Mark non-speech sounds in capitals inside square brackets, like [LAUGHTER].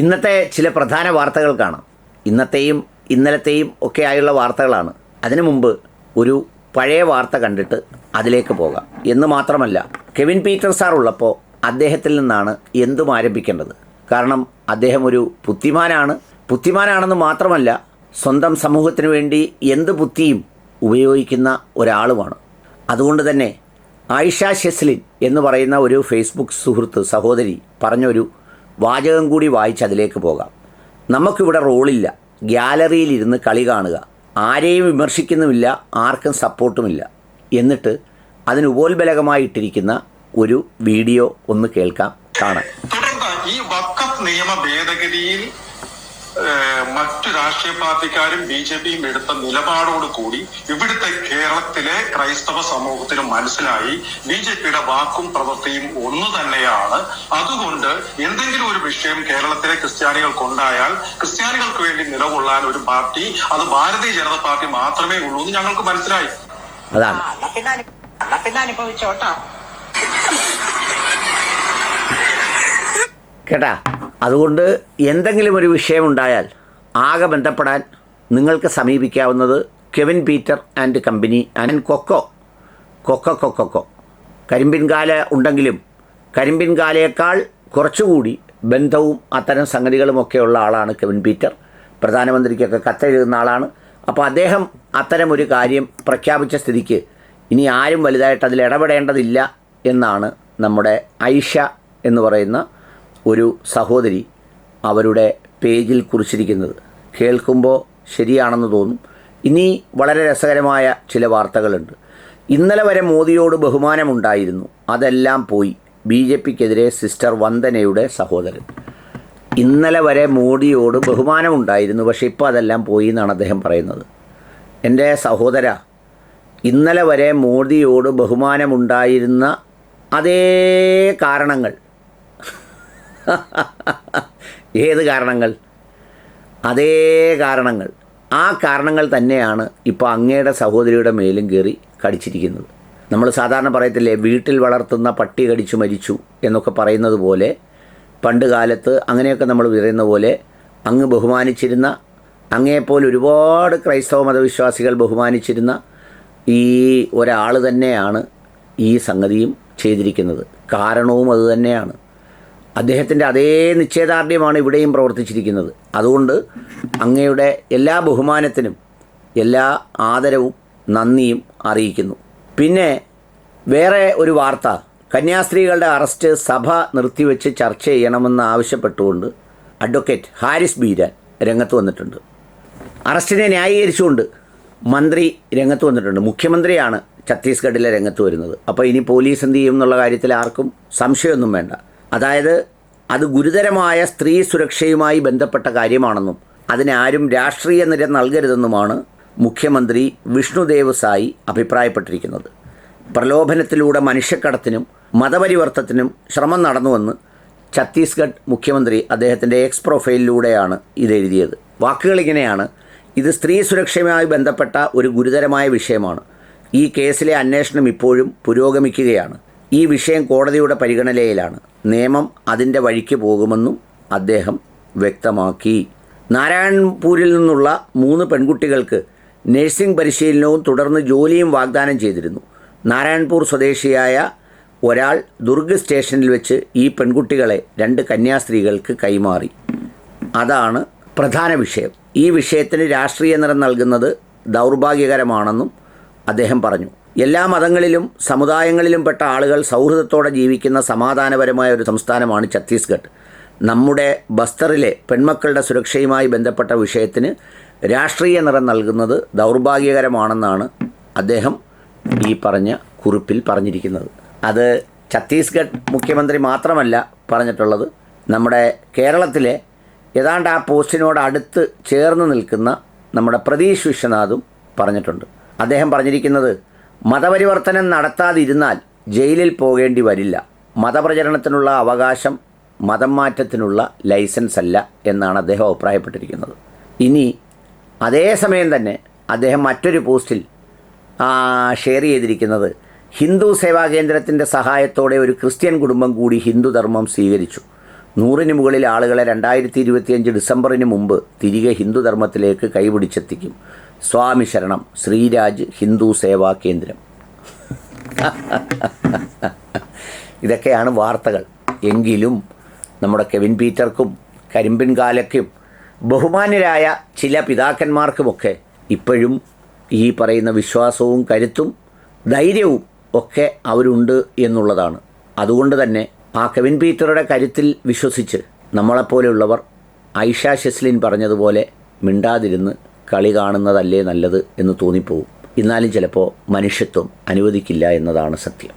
ഇന്നത്തെ ചില പ്രധാന വാർത്തകൾ കാണാം. ഇന്നത്തെയും ഇന്നലത്തെയും ഒക്കെ ആയുള്ള വാർത്തകളാണ്. അതിനു മുമ്പ് ഒരു പഴയ വാർത്ത കണ്ടിട്ട് അതിലേക്ക് പോകാം. എന്ന് മാത്രമല്ല കെവിൻ പീറ്റർ സാർ ഉള്ളപ്പോൾ അദ്ദേഹത്തിൽ നിന്നാണ് എന്തും ആരംഭിക്കേണ്ടത്. കാരണം അദ്ദേഹം ഒരു ബുദ്ധിമാനാണ്. ബുദ്ധിമാനാണെന്ന് മാത്രമല്ല സ്വന്തം സമൂഹത്തിന് വേണ്ടി എന്ത് ബുദ്ധിയും ഉപയോഗിക്കുന്ന ഒരാളുമാണ്. അതുകൊണ്ട് തന്നെ ആയിഷ ഷെസ്ലിൻ എന്ന് പറയുന്ന ഒരു ഫേസ്ബുക്ക് സുഹൃത്ത് സഹോദരി പറഞ്ഞൊരു വാചകം കൂടി വായിച്ച് അതിലേക്ക് പോകാം. നമുക്കിവിടെ റോളില്ല. ഗ്യാലറിയിലിരുന്ന് കളി കാണുക. ആരെയും വിമർശിക്കുന്നുമില്ല ആർക്കും സപ്പോർട്ടുമില്ല. എന്നിട്ട് അതിന് ഉപോത്ബലകമായിട്ടിരിക്കുന്ന ഒരു വീഡിയോ ഒന്ന് കേൾക്കാം കാണാം. ഈ വക്കഫ് നിയമ ഭേദഗതിയിൽ മറ്റു രാഷ്ട്രീയ പാർട്ടിക്കാരും ബി ജെ പിയും എടുത്ത നിലപാടോട് കൂടി ഇവിടുത്തെ കേരളത്തിലെ ക്രൈസ്തവ സമൂഹത്തിന് മനസ്സിലായി. ബി ജെ പിയുടെ വാക്കും പ്രവൃത്തിയും ഒന്ന് തന്നെയാണ്. അതുകൊണ്ട് എന്തെങ്കിലും ഒരു വിഷയം കേരളത്തിലെ ക്രിസ്ത്യാനികൾക്കുണ്ടായാൽ ക്രിസ്ത്യാനികൾക്ക് വേണ്ടി നിലകൊള്ളാൻ ഒരു പാർട്ടി അത് ഭാരതീയ ജനതാ പാർട്ടി മാത്രമേ ഉള്ളൂ എന്ന് ഞങ്ങൾക്ക് മനസ്സിലായി. അതാണ്. അനുഭവിച്ചോട്ടോ. കേട്ടാ? അതുകൊണ്ട് എന്തെങ്കിലും ഒരു വിഷയമുണ്ടായാൽ ആകെ ബന്ധപ്പെടാൻ നിങ്ങൾക്ക് സമീപിക്കാവുന്നത് Kevin Peter and company and cocoa. Cocoa cocoa കരിമ്പിൻകാല ഉണ്ടെങ്കിലും കരിമ്പിൻകാലയേക്കാൾ കുറച്ചുകൂടി ബന്ധവും അത്തരം സംഗതികളുമൊക്കെയുള്ള ആളാണ് കെവിൻ പീറ്റർ. പ്രധാനമന്ത്രിക്കൊക്കെ കത്തെഴുതുന്ന ആളാണ്. അപ്പോൾ അദ്ദേഹം അത്തരം ഒരു കാര്യം പ്രഖ്യാപിച്ച സ്ഥിതിക്ക് ഇനി ആരും വലുതായിട്ട് അതിൽ ഇടപെടേണ്ടതില്ല എന്നാണ് നമ്മുടെ ഐഷ എന്ന് പറയുന്ന ഒരു സഹോദരി അവരുടെ പേജിൽ കുറിച്ചിരിക്കുന്നത്. കേൾക്കുമ്പോൾ ശരിയാണെന്ന് തോന്നും. ഇനി വളരെ രസകരമായ ചില വാർത്തകളുണ്ട്. ഇന്നലെ വരെ മോദിയോട് ബഹുമാനമുണ്ടായിരുന്നു. അതെല്ലാം പോയി. ബി ജെ പിക്കെതിരെ സിസ്റ്റർ വന്ദനയുടെ സഹോദരൻ. ഇന്നലെ വരെ മോഡിയോട് ബഹുമാനമുണ്ടായിരുന്നു. പക്ഷേ ഇപ്പോൾ അതെല്ലാം പോയി എന്നാണ് അദ്ദേഹം പറയുന്നത്. എന്റെ സഹോദര ഇന്നലെ വരെ മോദിയോട് ബഹുമാനമുണ്ടായിരുന്ന അതേ കാരണങ്ങൾ [LAUGHS] ഏത് കാരണങ്ങൾ? അതേ കാരണങ്ങൾ. ആ കാരണങ്ങൾ തന്നെയാണ് ഇപ്പോൾ അങ്ങയുടെ സഹോദരിയുടെ മേലും കയറി കടിച്ചിരിക്കുന്നത്. നമ്മൾ സാധാരണ പറയത്തില്ലേ വീട്ടിൽ വളർത്തുന്ന പട്ടി കടിച്ചു മരിച്ചു എന്നൊക്കെ പറയുന്നത് പോലെ പണ്ട് കാലത്ത് അങ്ങനെയൊക്കെ നമ്മൾ പറയുന്ന പോലെ അങ്ങ് ബഹുമാനിച്ചിരുന്ന അങ്ങേപ്പോലെ ഒരുപാട് ക്രൈസ്തവ മതവിശ്വാസികൾ ബഹുമാനിച്ചിരുന്ന ഈ ഒരാൾ തന്നെയാണ് ഈ സംഗതിയും ചെയ്തിരിക്കുന്നത്. കാരണവും അതുതന്നെയാണ് അദ്ദേഹത്തിന്റെ അതേ നിശ്ചയദാർഢ്യമാണ് ഇവിടെയും പ്രവർത്തിച്ചിരിക്കുന്നത്. അതുകൊണ്ട് അങ്ങയുടെ എല്ലാ ബഹുമാനത്തിനും എല്ലാ ആദരവും നന്ദിയും അറിയിക്കുന്നു. പിന്നെ വേറെ ഒരു വാർത്ത. കന്യാസ്ത്രീകളുടെ അറസ്റ്റ് സഭ നിർത്തിവെച്ച് ചർച്ച ചെയ്യണമെന്ന് ആവശ്യപ്പെട്ടുകൊണ്ട് അഡ്വക്കേറ്റ് ഹാരിസ് ബീരാൻ രംഗത്ത് വന്നിട്ടുണ്ട്. അറസ്റ്റിനെ ന്യായീകരിച്ചുകൊണ്ട് മന്ത്രി രംഗത്ത് വന്നിട്ടുണ്ട്. മുഖ്യമന്ത്രിയാണ് ഛത്തീസ്ഗഡിലെ രംഗത്ത് വരുന്നത്. അപ്പോൾ ഇനി പോലീസ് എന്ത് ചെയ്യും എന്നുള്ള കാര്യത്തിൽ ആർക്കും സംശയമൊന്നും വേണ്ട. അതായത് അത് ഗുരുതരമായ സ്ത്രീ സുരക്ഷയുമായി ബന്ധപ്പെട്ട കാര്യമാണെന്നും അതിനാരും രാഷ്ട്രീയ നിര നൽകരുതെന്നുമാണ് മുഖ്യമന്ത്രി വിഷ്ണുദേവ് സായി അഭിപ്രായപ്പെട്ടിരിക്കുന്നത്. പ്രലോഭനത്തിലൂടെ മനുഷ്യക്കടത്തിനും മതപരിവർത്തനത്തിനും ശ്രമം നടന്നുവെന്ന് ഛത്തീസ്ഗഡ് മുഖ്യമന്ത്രി അദ്ദേഹത്തിന്റെ എക്സ് പ്രൊഫൈലിലൂടെയാണ് ഇത് എഴുതിയത്. വാക്കുകൾ ഇങ്ങനെയാണ്. ഇത് സ്ത്രീ സുരക്ഷയുമായി ബന്ധപ്പെട്ട ഒരു ഗുരുതരമായ വിഷയമാണ്. ഈ കേസിലെ അന്വേഷണം ഇപ്പോഴും പുരോഗമിക്കുകയാണ്. ഈ വിഷയം കോടതിയുടെ പരിഗണനയിലാണ്. നിയമം അതിന്റെ വഴിക്ക് പോകുമെന്നും അദ്ദേഹം വ്യക്തമാക്കി. നാരായൺപൂരിൽ നിന്നുള്ള മൂന്ന് പെൺകുട്ടികൾക്ക് നഴ്സിംഗ് പരിശീലനവും തുടർന്ന് ജോലിയും വാഗ്ദാനം ചെയ്തിരുന്നു. നാരായൺപൂർ സ്വദേശിയായ ഒരാൾ ദുർഗ് സ്റ്റേഷനിൽ വെച്ച് ഈ പെൺകുട്ടികളെ രണ്ട് കന്യാസ്ത്രീകൾക്ക് കൈമാറി. അതാണ് പ്രധാന വിഷയം. ഈ വിഷയത്തിന് രാഷ്ട്രീയ നിറം നൽകുന്നത് ദൗർഭാഗ്യകരമാണെന്നും അദ്ദേഹം പറഞ്ഞു. എല്ലാ മതങ്ങളിലും സമുദായങ്ങളിലും പെട്ട ആളുകൾ സൗഹൃദത്തോടെ ജീവിക്കുന്ന സമാധാനപരമായ ഒരു സംസ്ഥാനമാണ് ഛത്തീസ്ഗഡ്. നമ്മുടെ ബസ്തറിലെ പെൺമക്കളുടെ സുരക്ഷയുമായി ബന്ധപ്പെട്ട വിഷയത്തിന് രാഷ്ട്രീയ നിറം നൽകുന്നത് ദൗർഭാഗ്യകരമാണെന്നാണ് അദ്ദേഹം ഈ പറഞ്ഞ കുറിപ്പിൽ പറഞ്ഞിരിക്കുന്നത്. അത് ഛത്തീസ്ഗഡ് മുഖ്യമന്ത്രി മാത്രമല്ല പറഞ്ഞിട്ടുള്ളത് നമ്മുടെ കേരളത്തിലെ ഏതാണ്ട് ആ പോസ്റ്റിനോട് അടുത്ത് ചേർന്ന് നിൽക്കുന്ന നമ്മുടെ പ്രതീഷ് വിശ്വനാഥും പറഞ്ഞിട്ടുണ്ട്. അദ്ദേഹം പറഞ്ഞിരിക്കുന്നത് മതപരിവർത്തനം നടത്താതിരുന്നാൽ ജയിലിൽ പോകേണ്ടി വരില്ല. മതപ്രചരണത്തിനുള്ള അവകാശം മതം മാറ്റത്തിനുള്ള ലൈസൻസ് അല്ല എന്നാണ് അദ്ദേഹം അഭിപ്രായപ്പെട്ടിരിക്കുന്നത്. ഇനി അതേസമയം തന്നെ അദ്ദേഹം മറ്റൊരു പോസ്റ്റിൽ ഷെയർ ചെയ്തിരിക്കുന്നത് ഹിന്ദു സേവാ കേന്ദ്രത്തിന്റെ സഹായത്തോടെ ഒരു ക്രിസ്ത്യൻ കുടുംബം കൂടി ഹിന്ദുധർമ്മം സ്വീകരിച്ചു. നൂറിന് മുകളിൽ ആളുകളെ രണ്ടായിരത്തി ഇരുപത്തിയഞ്ച് ഡിസംബറിന് മുമ്പ് തിരികെ ഹിന്ദുധർമ്മത്തിലേക്ക് കൈപിടിച്ചെത്തിക്കും. സ്വാമി ശരണം ശ്രീരാജ് ഹിന്ദു സേവാ കേന്ദ്രം. ഇതൊക്കെയാണ് വാർത്തകൾ. എങ്കിലും നമ്മുടെ കെവിൻ പീറ്റർക്കും കരിമ്പിൻ കാലയ്ക്കും ബഹുമാന്യരായ ചില പിതാക്കന്മാർക്കുമൊക്കെ ഇപ്പോഴും ഈ പറയുന്ന വിശ്വാസവും കരുത്തും ധൈര്യവും ഒക്കെ അവരുണ്ട് എന്നുള്ളതാണ്. അതുകൊണ്ട് തന്നെ ആ കെവിൻ പീറ്ററുടെ കരുത്തിൽ വിശ്വസിച്ച് നമ്മളെപ്പോലെയുള്ളവർ ഐഷ ഷെസ്ലിൻ പറഞ്ഞതുപോലെ മിണ്ടാതിരുന്ന് കളി കാണുന്നതല്ലേ നല്ലത് എന്ന് തോന്നിപ്പോവും. എന്നാലും ചിലപ്പോൾ മനുഷ്യത്വം അനുവദിക്കില്ല എന്നതാണ് സത്യം.